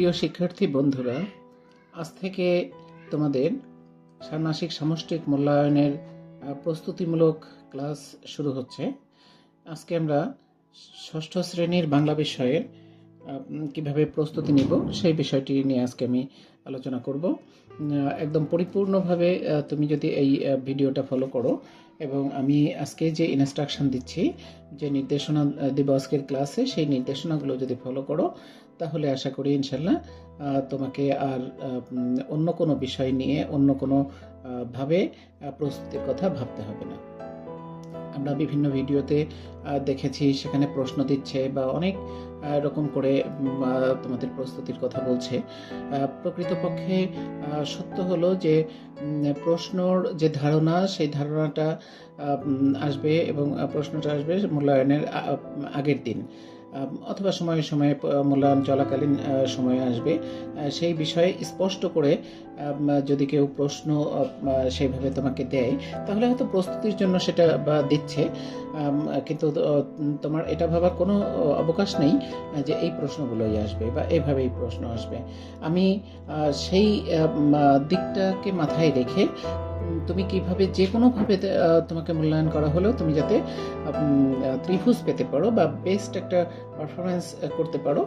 প্রিয় শিক্ষার্থী বন্ধুরা, আজ থেকে তোমাদের ষান্মাসিক সামষ্টিক মূল্যায়নের প্রস্তুতিমূলক ক্লাস শুরু হচ্ছে। আজকে আমরা ষষ্ঠ শ্রেণির বাংলা বিষয়ের কীভাবে প্রস্তুতি নিব সেই বিষয়টি নিয়ে আজকে আমি আলোচনা করব। একদম পরিপূর্ণভাবে তুমি যদি এই ভিডিওটা ফলো করো এবং আমি আজকে যে ইনস্ট্রাকশন দিচ্ছি, যে নির্দেশনা দেব আজকের ক্লাসে সেই নির্দেশনাগুলো যদি ফলো করো তাহলে আশা করি ইনশাল্লাহ তোমাকে আর অন্য কোনো বিষয় নিয়ে, অন্য কোনো ভাবে প্রস্তুতির কথা ভাবতে হবে না। আমরা বিভিন্ন ভিডিওতে দেখেছি সেখানে প্রশ্ন দিচ্ছে বা অনেক রকম করে তোমাদের প্রস্তুতির কথা বলছে। প্রকৃতপক্ষে সত্য হলো যে প্রশ্নর যে ধারণা, সেই ধারণাটা আসবে এবং প্রশ্নটা আসবে মূল্যায়নের আগের দিন। অথবা সময়ে সময়ে মূল্যায়ন চলাকালীন সময়ে আসবে। সেই বিষয়ে স্পষ্ট করে যদি কেউ প্রশ্ন সেইভাবে তোমাকে দেয়, তাহলে হয়তো প্রস্তুতির জন্য সেটা, বা দিচ্ছে। কিন্তু তোমার এটা ভাবার কোনো অবকাশ নেই যে এই প্রশ্নগুলোই আসবে, বা এইভাবেই প্রশ্ন আসবে। আমি সেই দিকটাকে মাথায় রেখে তুমি কীভাবে যে কোনোভাবে তোমাকে মূল্যায়ন করা হলেও তুমি যাতে ত্রিভুজ পেতে পারো বা বেস্ট একটা পারফরমেন্স করতে পারো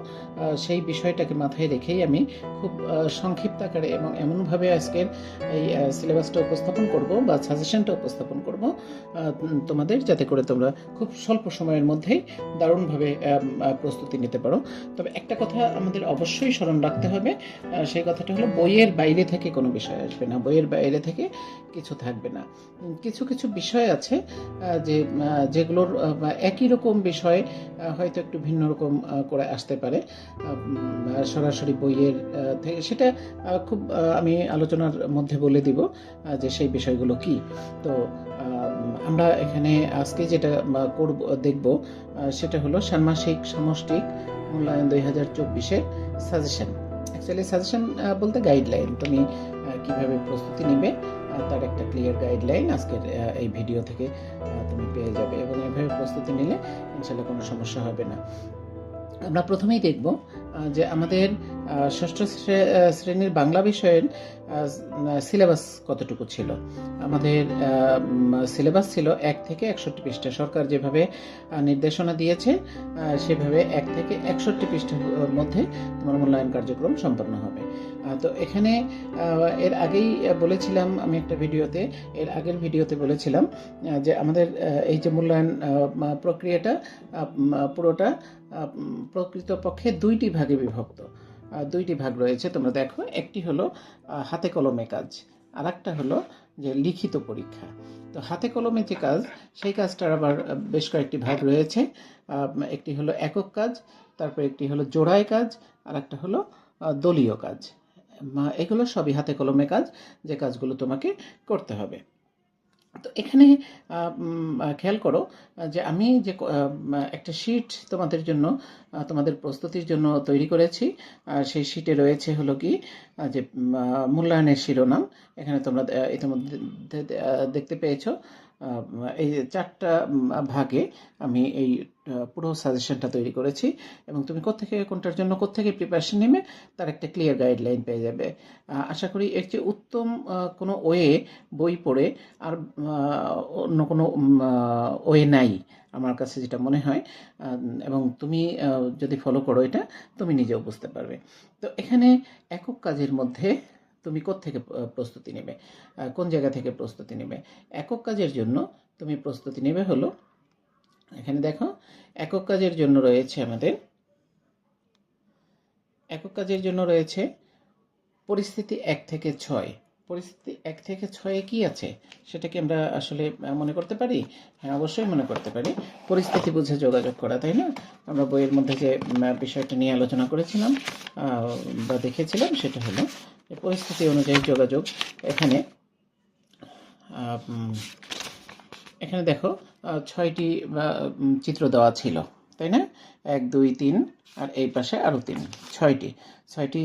সেই বিষয়টাকে মাথায় রেখেই আমি খুব সংক্ষিপ্ত আকারে এবং এমনভাবে আজকের এই সিলেবাসটা উপস্থাপন করব বা সাজেশনটা উপস্থাপন করব তোমাদের যাতে করে তোমরা খুব স্বল্প সময়ের মধ্যেই দারুণভাবে প্রস্তুতি নিতে পারো। তবে একটা কথা আমাদের অবশ্যই স্মরণ রাখতে হবে সেই কথাটা হলো বইয়ের বাইরে থেকে কোনো বিষয় আসবে না। বইয়ের বাইরে থেকে কিছু থাকবে না। কিছু কিছু বিষয় আছে যে যেগুলোর একই রকম বিষয় হয়তো একটু ভিন্ন রকম করে আসতে পারে। সরাসরি বইয়ের থেকে সেটা খুব আমি আলোচনার মধ্যে বলে দিব যে সেই বিষয়গুলো কি। তো আমরা এখানে আজকে যেটা করব, দেখব সেটা হলো ষান্মাসিক সামষ্টিক মূল্যায়ন দুই হাজার চব্বিশের সাজেশন। অ্যাকচুয়ালি সাজেশন বলতে গাইডলাইন তুমি কীভাবে প্রস্তুতি নেবে তার একটা ক্লিয়ার গাইডলাইন আজকের এই ভিডিও থেকে তুমি পেয়ে যাবে এবং এভাবে প্রস্তুতি নিলে ইনশাল্লাহ কোনো সমস্যা হবে না। আমরা প্রথমেই দেখব যে আমাদের ষষ্ঠ শ্রেণির বাংলা বিষয়ের সিলেবাস কতটুকু ছিল? আমাদের সিলেবাস ছিল এক থেকে একষট্টি পৃষ্ঠা। সরকার যেভাবে নির্দেশনা দিয়েছে সেভাবে এক থেকে একষট্টি পৃষ্ঠার মধ্যে তোমার মূল্যায়ন কার্যক্রম সম্পন্ন হবে। তো এখানে এর আগেই বলেছিলাম আমি একটা ভিডিওতে, এর আগের ভিডিওতে বলেছিলাম যে আমাদের এই যে মূল্যায়ন প্রক্রিয়াটা পুরোটা প্রকৃতপক্ষে দুইটি ভাগে বিভক্ত। দুইটি ভাগ রয়েছে, তোমরা দেখো, একটি হলো হাতে কলমে কাজ আর একটা হলো যে লিখিত পরীক্ষা। তো হাতে কলমে যে কাজ, সেই কাজটার আবার বেশ কয়েকটি ভাগ রয়েছে একটি হলো একক কাজ, তারপর একটি হলো জোড়ায় কাজ আর একটা হলো দলীয় কাজ। এগুলো সবই হাতে কলমে কাজ, যে কাজগুলো তোমাকে করতে হবে। তো এখানে খেয়াল করো, যে আমি যে একটা শিট তোমাদের জন্য তোমাদের প্রস্তুতির জন্য তৈরি করেছি। সেই শিটে রয়েছে হলো কি যে মূল্যায়নের শিরোনাম। এখানে তোমরা ইতিমধ্যে দেখতে পেয়েছ। এই চারটা ভাগে আমি এই পুরো সাজেশনটা তৈরি করেছি এবং তুমি কোত্থেকে, কোনটার জন্য কোত্থেকে প্রিপারেশন নেবে তার একটা ক্লিয়ার গাইডলাইন পেয়ে যাবে। আশা করি এর যে উত্তম কোনো ওয়ে বই পড়ে আর অন্য কোনো ওয়ে নাই আমার কাছে যেটা মনে হয়। এবং তুমি যদি ফলো করো এটা, তুমি নিজেও বুঝতে পারবে। তো এখানে একক কাজের মধ্যে তুমি আহ, প্রস্তুতি নেবে? কোন জায়গা থেকে প্রস্তুতি নেবে? একক কাজের জন্য তুমি প্রস্তুতি নেবে হলো এখানে দেখো একক কাজের জন্য রয়েছে আমাদের একক কাজের জন্য রয়েছে পরিস্থিতি এক থেকে ছয়। পরিস্থিতি এক থেকে ছয়ে কি আছে? সেটাকে আমরা আসলে মনে করতে পারি? হ্যাঁ অবশ্যই মনে করতে পারি। পরিস্থিতি বুঝে যোগাযোগ করা তাই না? আমরা বইয়ের মধ্যে যে বিষয়টা নিয়ে আলোচনা করেছিলাম বা দেখেছিলাম সেটা হলো পরিস্থিতি অনুযায়ী যোগাযোগ এখানে এখানে দেখো ছয়টি চিত্র দেওয়া ছিল, তাই না? এক, দুই, তিন, আর এই পাশে আরও তিন, ছয়টি। ছয়টি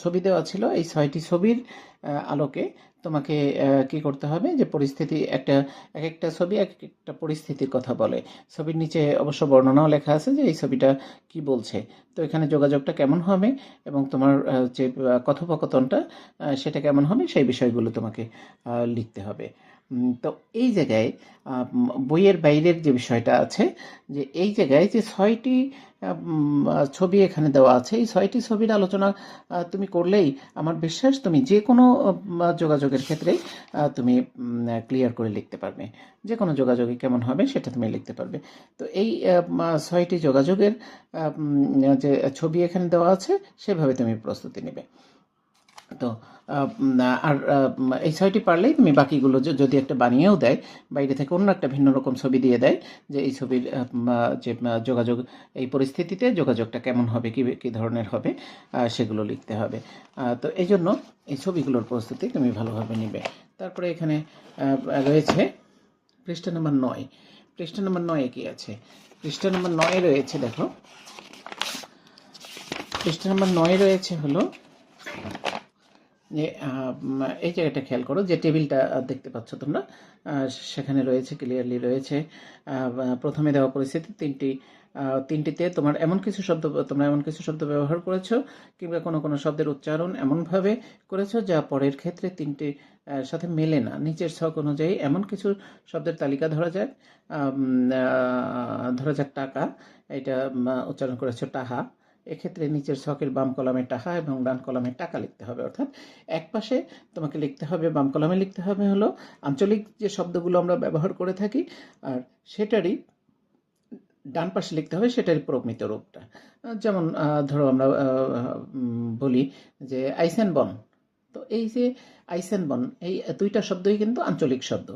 ছবি দেওয়া ছিল। এই ছয়টি ছবির আলোকে তোমাকে কি করতে হবে? যে পরিস্থিতি একটা এক একটা ছবি এক একটা পরিস্থিতির কথা বলে। ছবির নিচে অবশ্য বর্ণনাও লেখা আছে যে এই ছবিটা কি বলছে। তো এখানে যোগাযোগটা কেমন হবে এবং তোমার যে কথোপকথনটা সেটা কেমন হবে সেই বিষয়গুলো তোমাকে লিখতে হবে। তো এই জায়গায় বইয়ের বাইরের যে বিষয়টা আছে, যে এই জায়গায় যে ছয়টি ছবি এখানে দেওয়া আছে, এই ছয়টি ছবির আলোচনা তুমি করলেই আমার বিশ্বাস তুমি যে কোনো যোগাযোগের ক্ষেত্রে তুমি ক্লিয়ার করে লিখতে পারবে। যে কোনো যোগাযোগে কেমন হবে সেটা তুমি লিখতে পারবে। তো এই ছয়টি যোগাযোগের যে ছবি এখানে দেওয়া আছে, সেভাবে তুমি প্রস্তুতি নেবে। তো আর এই ছয়টি পারলেই তুমি বাকিগুলো যদি একটা বানিয়েও দেয়, বাইরে থেকে অন্য একটা ভিন্ন রকম ছবি দিয়ে দেয়, যে এই ছবির যে যোগাযোগ, এই পরিস্থিতিতে যোগাযোগটা কেমন হবে, কি, কী ধরনের হবে সেগুলো লিখতে হবে। তো এই জন্য এই ছবিগুলোর প্রস্তুতি তুমি ভালোভাবে নিবে। তারপরে এখানে রয়েছে পৃষ্ঠা নম্বর নয়। পৃষ্ঠা নম্বর নয়ে কি আছে? পৃষ্ঠা নম্বর নয়ে রয়েছে, দেখো। পৃষ্ঠা নম্বর নয়ে রয়েছে হলো যে এই জায়গাটা খেয়াল করো যে টেবিলটা দেখতে পাচ্ছ তোমরা। সেখানে রয়েছে ক্লিয়ারলি রয়েছে। প্রথমে দেওয়া পরিস্থিতি তিনটি তিনটিতে তোমার এমন কিছু শব্দ, তোমরা এমন কিছু শব্দ ব্যবহার করেছ কিংবা কোনো কোনো শব্দের উচ্চারণ এমনভাবে করেছ যা পরের ক্ষেত্রে তিনটি সাথে মেলে না। নিচের ছক অনুযায়ী এমন কিছু শব্দের তালিকা ধরা যাক। ধরা যাক টাকা। এটা উচ্চারণ করেছ টাহা। এক্ষেত্রে নিচের ছকের বাম কলামে টাকা এবং ডান কলামে টাকা লিখতে হবে। অর্থাৎ এক পাশে তোমাকে লিখতে হবে, বাম কলামে লিখতে হবে হলো আঞ্চলিক যে শব্দগুলো আমরা ব্যবহার করে থাকি, আর সেটারই ডান পাশে লিখতে হবে সেটারই প্রমিত রূপটা। যেমন ধরো আমরা বলি যে আইসেন বন তো এই যে আইসেন বন এই দুইটা শব্দই কিন্তু আঞ্চলিক শব্দ।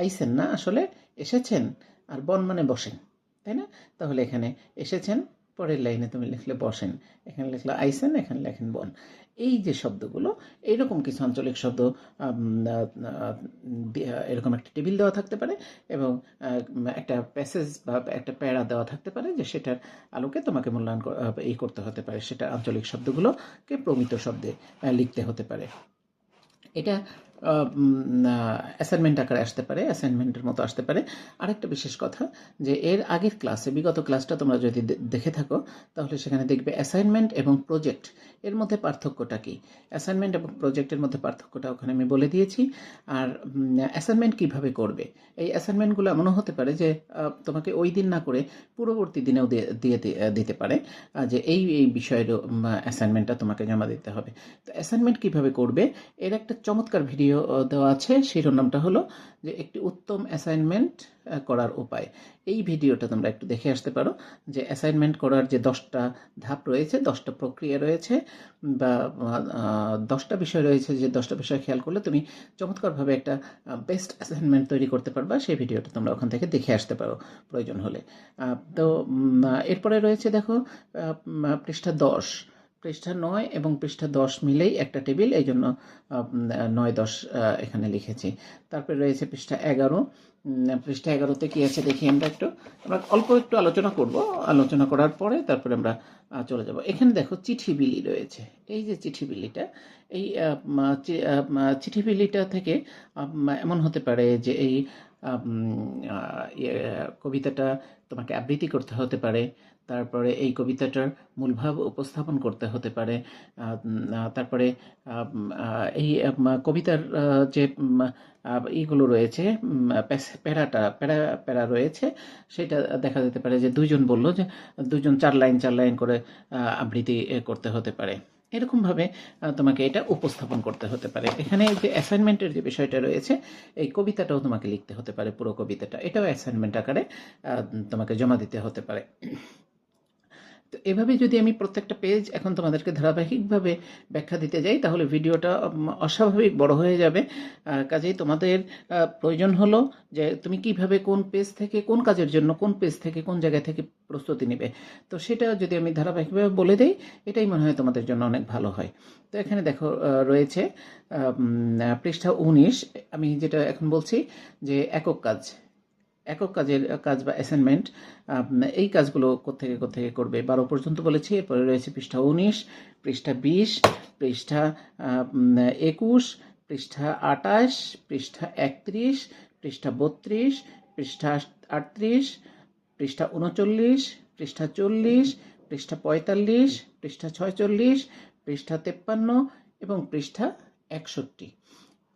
আইসেন না আসলে এসেছেন, আর বন মানে বসেন, তাই না? তাহলে এখানে এসেছেন পরের লাইনে তুমি লিখলে বসেন, এখানে লিখলে আইসেন, এখানে লেখেন বন। এই যে শব্দগুলো এইরকম কিছু আঞ্চলিক শব্দ এরকম একটা টেবিল দেওয়া থাকতে পারে এবং একটা প্যাসেজ বা একটা প্যারা দেওয়া থাকতে পারে যে সেটার আলোকে তোমাকে মূল্যায়ন এই করতে হতে পারে, সেটা আঞ্চলিক শব্দগুলোকে প্রমিত শব্দে লিখতে হতে পারে। এটা অ্যাসাইনমেন্ট আকারে আসতে পারে অ্যাসাইনমেন্টের মতো আসতে পারে। আরেকটা বিশেষ কথা, যে এর আগের ক্লাসে বিগত ক্লাসটা তোমরা যদি দেখে থাকো, তাহলে সেখানে দেখবে অ্যাসাইনমেন্ট এবং প্রজেক্ট এর মধ্যে পার্থক্যটা কি? অ্যাসাইনমেন্ট এবং প্রজেক্টের মধ্যে পার্থক্যটা ওখানে আমি বলে দিয়েছি। আর অ্যাসাইনমেন্ট কীভাবে করবে? এই অ্যাসাইনমেন্টগুলো এমনও হতে পারে যে তোমাকে ওই দিন না করে পূর্ববর্তী দিনেও দিয়ে দিতে পারে যে এই এই বিষয়ের অ্যাসাইনমেন্টটা তোমাকে জমা দিতে হবে। তো অ্যাসাইনমেন্ট কীভাবে করবে? এর একটা চমৎকার ভিডিও আহ, দেওয়া আছে। শিরোনামটা হলো যে একটি উত্তম অ্যাসাইনমেন্ট করার উপায়। এই ভিডিওটা তোমরা একটু দেখে আসতে পারো যে অ্যাসাইনমেন্ট করার যে দশটা ধাপ রয়েছে দশটা প্রক্রিয়া রয়েছে বা দশটা বিষয় রয়েছে যে দশটা বিষয় খেয়াল করলে তুমি চমৎকারভাবে একটা বেস্ট অ্যাসাইনমেন্ট তৈরি করতে পারবা। সেই ভিডিওটা তোমরা ওখান থেকে দেখে আসতে পারো প্রয়োজন হলে। তো এরপরে রয়েছে দেখো পৃষ্ঠা দশ। পৃষ্ঠা নয় এবং পৃষ্ঠা দশ মিলেই একটা টেবিল এই জন্য নয় দশ এখানে লিখেছি। তারপরে রয়েছে পৃষ্ঠা এগারো। পৃষ্ঠা এগারোতে কি আছে দেখি আমরা একটু। আমরা অল্প একটু আলোচনা করব। আলোচনা করার পরে তারপরে আমরা চলে যাব। এখানে দেখো চিঠি বিলি রয়েছে। এই যে চিঠি বিলিটা এই চিঠি বিলিটা থেকে এমন হতে পারে যে এই কবিতাটা তোমাকে আবৃত্তি করতে হতে পারে। তারপরে এই কবিতাটার মূলভাব উপস্থাপন করতে হতে পারে। তারপরে এই কবিতার যে ইগুলো রয়েছে প্যারাটা, প্যারা প্যারা রয়েছে, সেটা দেখা যেতে পারে যে দুজন বলল যে দুজন চার লাইন চার লাইন করে আবৃত্তি করতে হতে পারে। এরকমভাবে তোমাকে এটা উপস্থাপন করতে হতে পারে। এখানে যে অ্যাসাইনমেন্টের যে বিষয়টা রয়েছে, এই কবিতাটাও তোমাকে লিখতে হতে পারে, পুরো কবিতাটা। এটাও অ্যাসাইনমেন্ট আকারে তোমাকে জমা দিতে হতে পারে। এভাবে যদি আমি প্রত্যেকটা পেজ এখন তোমাদেরকে ধারাবাহিকভাবে ব্যাখ্যা দিতে যাই, তাহলে ভিডিওটা অস্বাভাবিক বড় হয়ে যাবে। কাজেই তোমাদের প্রয়োজন হলো যে তুমি কীভাবে কোন পেজ থেকে কোন কাজের জন্য কোন পেজ থেকে কোন জায়গা থেকে প্রস্তুতি নেবে। তো সেটা যদি আমি ধারাবাহিকভাবে বলে দেই, এটাই মনে হয় তোমাদের জন্য অনেক ভালো হয়। তো এখানে দেখো রয়েছে পৃষ্ঠা উনিশ। আমি যেটা এখন বলছি যে একক কাজ। একক কাজের কাজ বা অ্যাসাইনমেন্ট এই কাজগুলো কোথেকে কোথেকে করবে? বারো পর্যন্ত বলেছি, এরপরে রয়েছে পৃষ্ঠা উনিশ, পৃষ্ঠা বিশ, পৃষ্ঠা একুশ, পৃষ্ঠা আটাশ পৃষ্ঠা একত্রিশ, পৃষ্ঠা বত্রিশ, পৃষ্ঠা আটত্রিশ, পৃষ্ঠা উনচল্লিশ, পৃষ্ঠা চল্লিশ, পৃষ্ঠা পঁয়তাল্লিশ, পৃষ্ঠা ছয়চল্লিশ, পৃষ্ঠা তেপ্পান্ন এবং পৃষ্ঠা একষট্টি।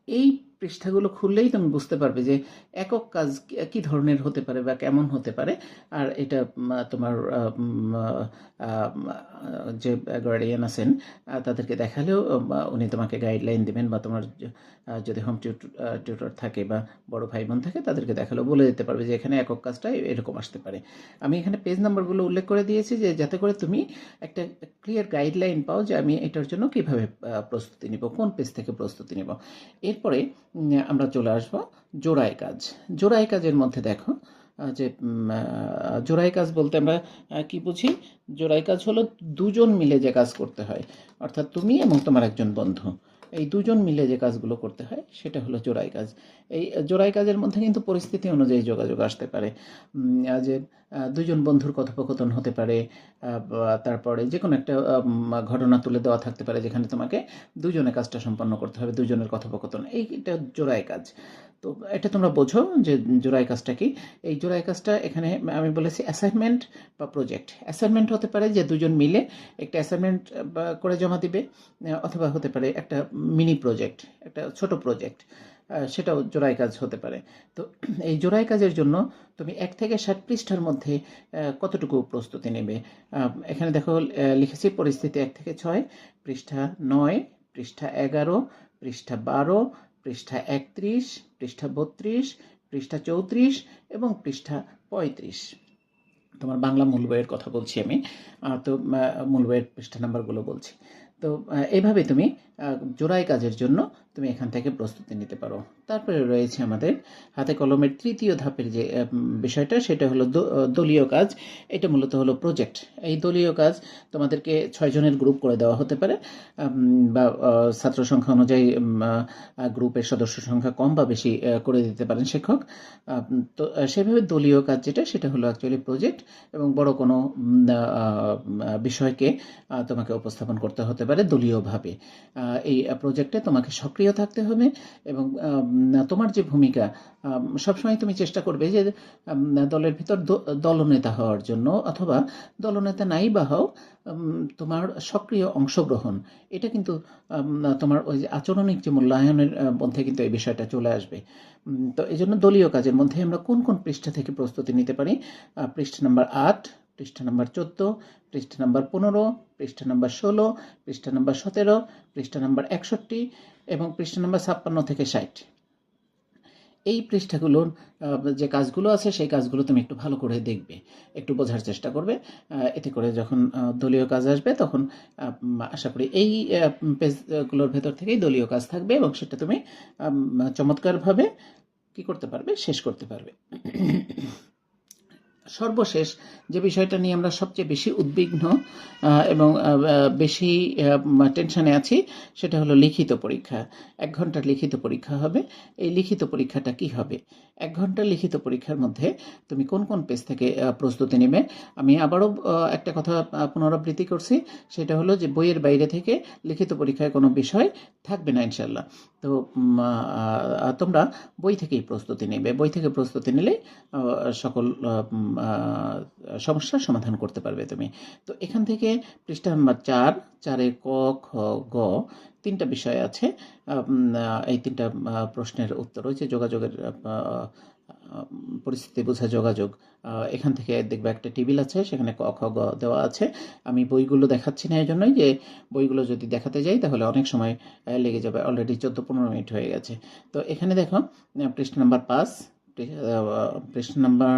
এই পৃষ্ঠাগুলো খুললেই তুমি বুঝতে পারবে যে একক কাজ কি- ধরনের হতে পারে বা কেমন হতে পারে। আর এটা তোমার যে গার্ডিয়ান আছেন তাদেরকে দেখালেও উনি তোমাকে গাইডলাইন দেবেন বা তোমার যদি হোম টিউটর থাকে বা বড় ভাই বোন থাকে, তাদেরকে দেখালেও বলে দিতে পারবে যে এখানে একক কাজটা এরকম আসতে পারে। আমি এখানে পেজ নাম্বারগুলো উল্লেখ করে দিয়েছি যে যাতে করে তুমি একটা ক্লিয়ার গাইডলাইন পাও যে আমি এটার জন্য কীভাবে প্রস্তুতি নিব, কোন পেজ থেকে প্রস্তুতি নিব। এরপরে আমরা চলে আসব জোড়ায় কাজ। জোড়ায় কাজের মধ্যে দেখো যে জোড়ায় কাজ বলতে আমরা কি বুঝি? জোড়ায় কাজ হলো দুজন মিলে যে কাজ করতে হয়, অর্থাৎ তুমি এবং তোমার একজন বন্ধু। এই দুজন মিলে যে কাজগুলো করতে হয়, সেটা হলো জোড়াই কাজ। এই জোড়াই কাজের মধ্যে কিন্তু পরিস্থিতি অনুযায়ী যোগাযোগ আসতে পারে। যে দুজন বন্ধুর কথোপকথন হতে পারে তারপরে যে কোনো একটা ঘটনা তুলে দেওয়া থাকতে পারে, যেখানে তোমাকে দুজনে কাজটা সম্পন্ন করতে হবে, দুজনের কথোপকথন। এইটা জোড়াই কাজ। তো এটা তোমরা বোঝো যে জোড়াই কাজটা কি? এই জোড়াই কাজটা এখানে আমি বলেছি অ্যাসাইনমেন্ট বা প্রজেক্ট অ্যাসাইনমেন্ট হতে পারে যে দুজন মিলে একটা অ্যাসাইনমেন্ট করে জমা দিবে অথবা হতে পারে একটা মিনি প্রজেক্ট একটা ছোট প্রজেক্ট সেটাও জোড়াই কাজ হতে পারে। তো এই জোড়াই কাজের জন্য তুমি এক থেকে ষাট পৃষ্ঠার মধ্যে কতটুকু প্রস্তুতি নেবে? এখানে দেখো লিখেছি পরিস্থিতি এক থেকে ছয়, পৃষ্ঠা নয়, পৃষ্ঠা এগারো, পৃষ্ঠা বারো, পৃষ্ঠা একত্রিশ পৃষ্ঠা বত্রিশ, পৃষ্ঠা চৌত্রিশ এবং পৃষ্ঠা পঁয়ত্রিশ। তোমার বাংলা মূল বইয়ের কথা বলছি আমি তো মূল বইয়ের পৃষ্ঠা নাম্বারগুলো বলছি। তো এইভাবে তুমি জোড়াই কাজের জন্য তুমি এখান থেকে প্রস্তুতি নিতে পারো। তারপরে রয়েছে আমাদের হাতে কলমের তৃতীয় ধাপের যে বিষয়টা, সেটা হলো দলীয় কাজ। এটা মূলত হলো প্রজেক্ট এই দলীয় কাজ তোমাদেরকে ছয় জনের গ্রুপ করে দেওয়া হতে পারে। বা ছাত্র সংখ্যা অনুযায়ী গ্রুপের সদস্য সংখ্যা কম বা বেশি করে দিতে পারেন শিক্ষক। তো সেভাবে দলীয় কাজ যেটা, সেটা হলো অ্যাকচুয়ালি প্রজেক্ট এবং বড় কোনো বিষয়কে তোমাকে উপস্থাপন করতে হতে পারে দলীয়ভাবে। এই প্রজেক্টে তোমাকে সক্রিয় থাকতে হবে এবং তোমার যে ভূমিকা সবসময় তুমি চেষ্টা করবে যে দলের ভিতর দলনেতা হওয়ার জন্য অথবা দলনেতা নাই বা হও তোমার সক্রিয় অংশগ্রহণ। এটা কিন্তু তোমার ওই যে আচরণিক যে মূল্যায়নের মধ্যে কিন্তু এই বিষয়টা চলে আসবে। তো এই জন্য দলীয় কাজের মধ্যে আমরা কোন কোন পৃষ্ঠা থেকে প্রস্তুতি নিতে পারি? পৃষ্ঠা নাম্বার আট পৃষ্ঠা নাম্বার চোদ্দ, পৃষ্ঠা নাম্বার পনেরো, পৃষ্ঠা নাম্বার ষোলো, পৃষ্ঠা নাম্বার সতেরো, পৃষ্ঠা নাম্বার একষট্টি এবং পৃষ্ঠা নাম্বার ছাপ্পান্ন থেকে ষাট। এই পৃষ্ঠাগুলোর যে কাজগুলো আছে, সেই কাজগুলো তুমি একটু ভালো করে দেখবে, একটু বোঝার চেষ্টা করবে এতে করে যখন দলীয় কাজ আসবে তখন আশা করি এই পেজগুলোর ভেতর থেকেই দলীয় কাজ থাকবে এবং সেটা তুমি চমৎকারভাবে কি করতে পারবে, শেষ করতে পারবে। সর্বশেষ যে বিষয়টা নিয়ে আমরা সবচেয়ে বেশি উদ্বিগ্ন এবং বেশি টেনশনে আছি, সেটা হলো লিখিত পরীক্ষা। এক ঘণ্টার লিখিত পরীক্ষা হবে। এই লিখিত পরীক্ষাটা কি হবে? এক ঘণ্টার লিখিত পরীক্ষার মধ্যে তুমি কোন কোন পেজ থেকে প্রস্তুতি নেবে? আমি আবারও একটা কথা পুনরাবৃত্তি করছি। সেটা হলো যে বইয়ের বাইরে থেকে লিখিত পরীক্ষায় কোনো বিষয় থাকবে না ইনশাল্লাহ তো তোমরা বই থেকেই প্রস্তুতি নেবে। বই থেকে প্রস্তুতি নিলে সকল সমস্যার সমাধান করতে পারবে তুমি। তো এখান থেকে পৃষ্ঠা নাম্বার চার, চারে ক, খ, গ, তিনটা বিষয় আছে। এই তিনটা প্রশ্নের উত্তর হচ্ছে যোগাযোগের পরিস্থিতি বোঝা যোগাযোগ। এখান থেকে দেখবে একটা টেবিল আছে, সেখানে ক, খ, গ দেওয়া আছে। আমি বইগুলো দেখাচ্ছি না এই জন্যই যে বইগুলো যদি দেখাতে যাই, তাহলে অনেক সময় লেগে যাবে। অলরেডি চোদ্দ, পনেরো মিনিট হয়ে গেছে। তো এখানে দেখো পৃষ্ঠা নাম্বার পাঁচ পৃষ্ঠা নাম্বার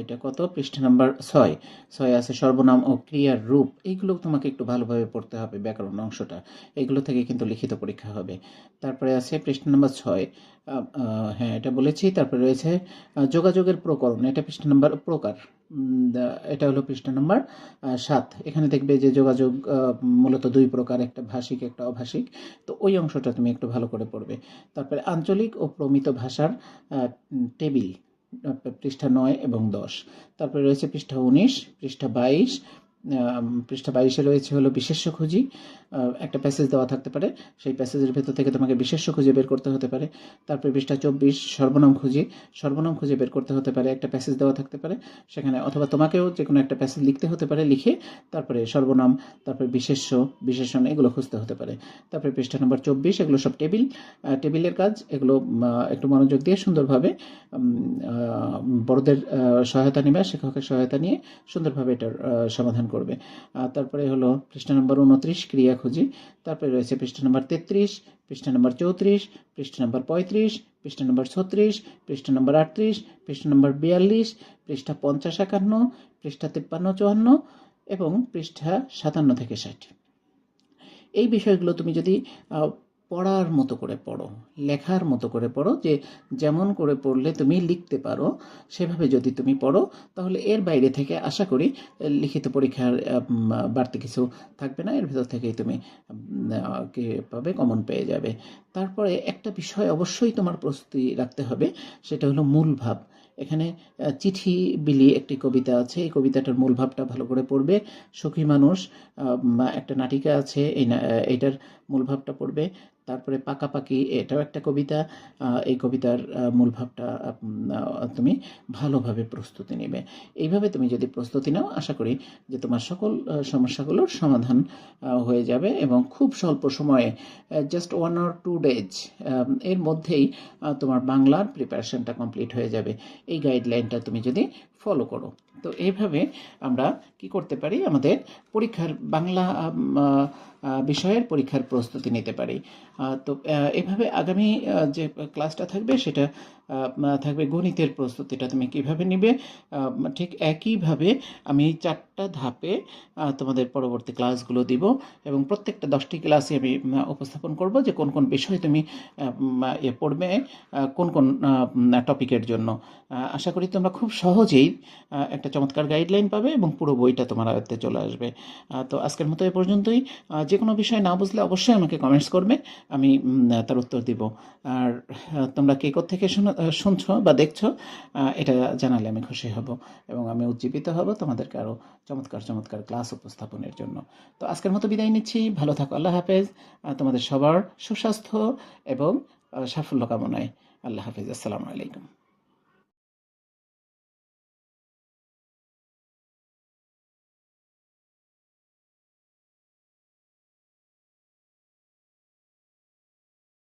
এটা কত? পৃষ্ঠা নাম্বার ছয়। ছয় আছে সর্বনাম ও ক্রিয়ার রূপ। এইগুলো তোমাকে একটু ভালোভাবে পড়তে হবে ব্যাকরণ অংশটা। এগুলো থেকে কিন্তু লিখিত পরীক্ষা হবে। তারপরে আছে পৃষ্ঠা নাম্বার ছয়। হ্যাঁ এটা বলেছি। তারপরে রয়েছে যোগাযোগের প্রকরণ। এটা পৃষ্ঠা নাম্বার প্রকার। এটা হলো পৃষ্ঠা নম্বর সাত। এখানে দেখবে যে যোগাযোগ মূলত দুই প্রকার, একটা ভাষিক, একটা অভাষিক। তো ওই অংশটা তুমি একটু ভালো করে পড়বে। তারপরে আঞ্চলিক ও প্রমিত ভাষার টেবিল পৃষ্ঠা নয় এবং দশ। তারপরে রয়েছে পৃষ্ঠা উনিশ, পৃষ্ঠা বাইশ পৃষ্ঠা বাইশে রয়েছে হলো বিশেষ্য খুঁজি। একটা প্যাসেজ দেওয়া থাকতে পারে। সেই প্যাসেজের ভেতর থেকে তোমাকে বিশেষ্য খুঁজে বের করতে হতে পারে। তারপরে পৃষ্ঠা চব্বিশ, সর্বনাম খুঁজি। সর্বনাম খুঁজে বের করতে হতে পারে। একটা প্যাসেজ দেওয়া থাকতে পারে। সেখানে অথবা তোমাকেও যে কোনো একটা প্যাসেজ লিখতে হতে পারে, লিখে তারপরে সর্বনাম, তারপরে বিশেষ্য, বিশেষণ এগুলো খুঁজতে হতে পারে। তারপরে পৃষ্ঠা নম্বর চব্বিশ, এগুলো সব টেবিল। টেবিলের কাজ, এগুলো একটু মনোযোগ দিয়ে সুন্দরভাবে বড়দের সহায়তা নেবে, শিক্ষকের সহায়তা নিয়ে সুন্দরভাবে এটার সমাধান করবে। তারপরে হলো পৃষ্ঠা নম্বর উনত্রিশ, ক্রিয়া খুঁজি। তারপরে রয়েছে পৃষ্ঠা নম্বর তেত্রিশ, পৃষ্ঠা নম্বর চৌত্রিশ, পৃষ্ঠা নম্বর পঁয়ত্রিশ, পৃষ্ঠা নম্বর ছত্রিশ, পৃষ্ঠা নম্বর আটত্রিশ, পৃষ্ঠা নম্বর বিয়াল্লিশ, পৃষ্ঠা পঞ্চাশ একান্ন, পৃষ্ঠা তিপ্পান্ন চুয়ান্ন এবং পৃষ্ঠা সাতান্ন থেকে ষাট। এই বিষয়গুলো তুমি যদি পড়ার মতো করে পড়ো, লেখার মতো করে পড়ো, যে যেমন করে পড়লে তুমি লিখতে পারো, সেভাবে যদি তুমি পড়ো, তাহলে এর বাইরে থেকে আশা করি লিখিত পরীক্ষার বাড়তি কিছু থাকবে না, এর ভেতর থেকেই তুমি পাবে কমন পেয়ে যাবে। তারপরে একটা বিষয় অবশ্যই তোমার প্রস্তুতি রাখতে হবে, সেটা হলো মূল ভাব। এখানে চিঠি বিলি একটি কবিতা আছে, এই কবিতাটার মূল ভাবটা ভালো করে পড়বে, সখী মানুষ একটা নাটিকা আছে, এই এইটার মূল ভাবটা পড়বে তারপরে পাকাপাকি, এটাও একটা কবিতা। এই কবিতার মূল ভাবটা তুমি ভালোভাবে প্রস্তুতি নেবে। এইভাবে তুমি যদি প্রস্তুতি নাও, আশা করি যে তোমার সকল সমস্যাগুলোর সমাধান হয়ে যাবে এবং খুব স্বল্প সময়ে just one or two days এর মধ্যেই তোমার বাংলার প্রিপারেশনটা কমপ্লিট হয়ে যাবে। এই গাইডলাইনটা তুমি যদি ফলো করো। তো এইভাবে আমরা কি করতে পারি? আমাদের পরীক্ষার বাংলা বিষয়ের পরীক্ষার প্রস্তুতি নিতে পারি। তো এভাবে আগামী যে ক্লাসটা থাকবে সেটা থাকবে গণিতের প্রস্তুতিটা। তুমি কীভাবে নিবে? ঠিক একইভাবে আমি চারটা ধাপে তোমাদের পরবর্তী ক্লাসগুলো দিব এবং প্রত্যেকটা দশটি ক্লাসে আমি উপস্থাপন করব যে কোন কোন বিষয় তুমি এ পড়বে কোন কোন টপিকের জন্য। আশা করি তোমরা খুব সহজেই একটা চমৎকার গাইডলাইন পাবে এবং পুরো বইটা তোমার আয়ত্তে চলে আসবে। তো আজকের মতো এ পর্যন্তই। যে কোনো বিষয় না বুঝলে অবশ্যই আমাকে কমেন্টস করবে, আমি তার উত্তর দিব। আর তোমরা কে থেকে শুনছো বা দেখছ এটা জানালে আমি খুশি হব এবং আমি উজ্জীবিত হব তোমাদেরকে আরও চমৎকার চমৎকার ক্লাস উপস্থাপনের জন্য। তো আজকের মতো বিদায় নিচ্ছি। ভালো থাকো, আল্লাহ হাফেজ। তোমাদের সবার সুস্বাস্থ্য এবং সাফল্য কামনায়। আল্লাহ হাফেজ। আসসালামু আলাইকুম।